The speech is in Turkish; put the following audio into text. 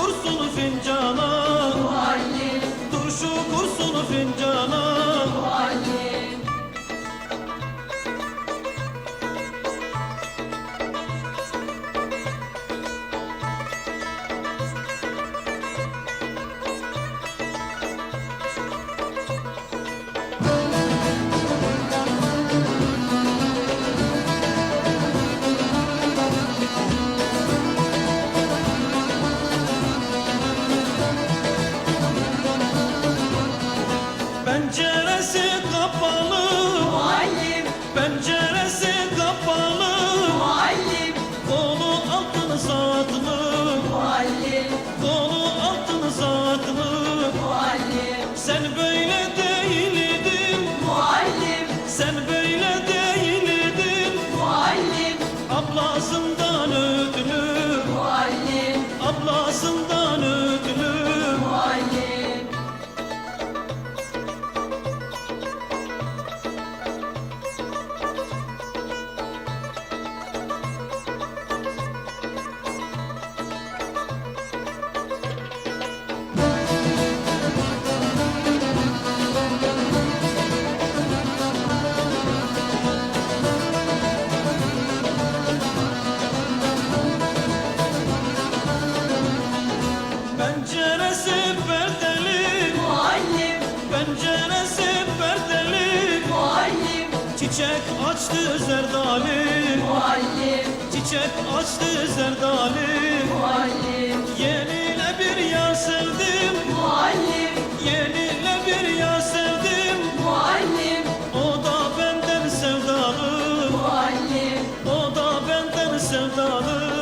kursun fincana. Muallim Turşu kursun fincana. Muallim Ablasından ödülü Muallim, Ablasından Penceresi perdeli. Muallim, Çiçek açtı zerdali. Muallim, Çiçek açtı zerdali. Muallim, Yenile bir yar sevdim. Muallim, Yenile bir yar sevdim. Muallim, O da benden sevdalı. Muallim, O da benden sevdalı